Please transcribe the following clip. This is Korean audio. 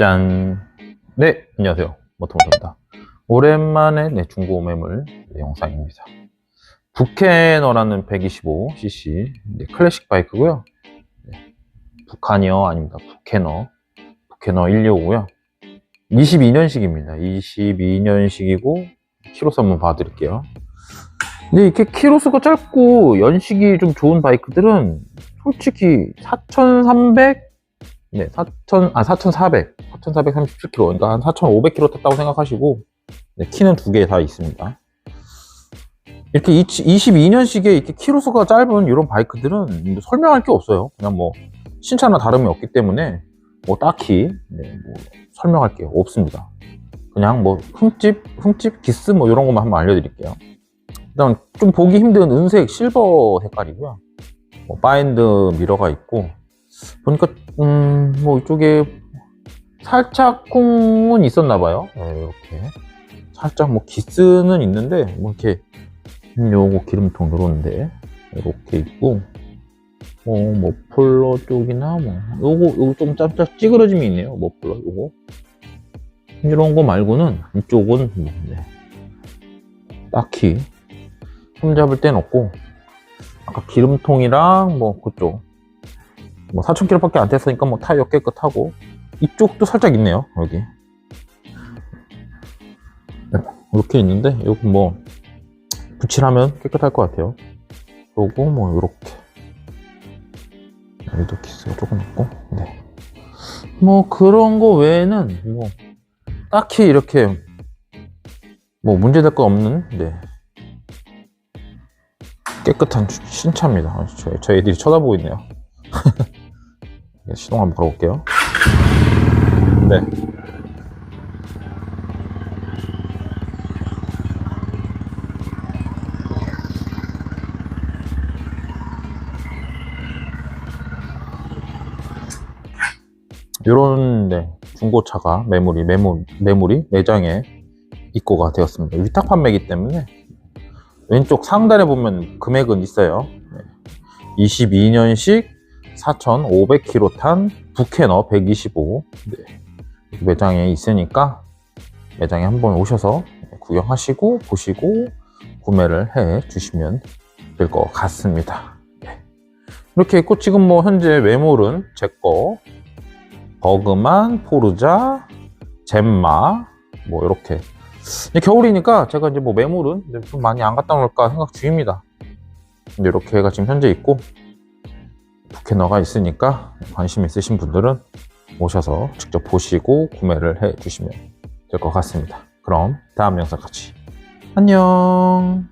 짠. 네, 안녕하세요. 모토모토입니다. 오랜만에 네, 중고 매물 네, 영상입니다. 부캐너라는 125cc 네, 클래식 바이크고요. 네, 북한이요 아닙니다. 부캐너. 부캐너 125고요. 22년식입니다. 22년식이고 키로수 한번 봐드릴게요. 근데 이렇게 키로수가 짧고 연식이 좀 좋은 바이크들은 솔직히 4,300 네, 4,000, 아, 4,400, 4,437km, 그러니까 한 4,500km 탔다고 생각하시고, 네, 키는 두 개 다 있습니다. 이렇게 22년식에 이렇게 키로수가 짧은 이런 바이크들은 뭐 설명할 게 없어요. 그냥 뭐, 신차나 다름이 없기 때문에, 뭐, 딱히, 네, 뭐, 설명할 게 없습니다. 그냥 뭐, 흠집, 흠집, 기스 뭐, 이런 것만 한번 알려드릴게요. 일단, 좀 보기 힘든 은색 실버 색깔이고요. 뭐, 바인드 미러가 있고, 보니까 음 뭐 이쪽에 살짝 쿵은 있었나 봐요. 네, 이렇게. 살짝 뭐 기스는 있는데 뭐 이렇게 음, 요거 기름통 들어오는데 이렇게 있고 뭐 머플러 쪽이나 뭐 요거 요거 좀 짭짭 찌그러짐이 있네요 머플러 요거. 이런 거 말고는 이쪽은 뭐, 네. 딱히 손 잡을 땐 없고 아까 기름통이랑 뭐 그쪽 뭐 4,000km밖에 안 됐으니까 뭐 타이어 깨끗하고. 이쪽도 살짝 있네요 여기. 네, 이렇게 있는데 여기 뭐 붙일하면 깨끗할 것 같아요. 그리고 뭐 이렇게. 여기도 키스가 조금 있고 네. 뭐 그런 거 외에는 뭐 딱히 이렇게 뭐 문제될 거 없는 네. 깨끗한 신차입니다. 아, 저, 저 애들이 쳐다보고 있네요 시동 한번 걸어볼게요. 네. 요런 네, 중고차가 매물이 매물 매물이 매장에 입고가 되었습니다. 위탁 판매이기 때문에 왼쪽 상단에 보면 금액은 있어요. 네. 22년식 4,500km 탄 부캐너 125 네. 매장에 있으니까 매장에 한번 오셔서 구경하시고 보시고 구매를 해 주시면 될 것 같습니다. 네. 이렇게 있고 지금 뭐 현재 외몰은 제거 버그만 포르자 젬마 뭐 이렇게 겨울이니까 제가 이제 뭐 매물은 좀 많이 안 갖다 놓을까 생각 중입니다. 근데 이렇게 가 지금 현재 있고 부캐너가 있으니까 관심 있으신 분들은 오셔서 직접 보시고 구매를 해 주시면 될 것 같습니다. 그럼 다음 영상 같이 안녕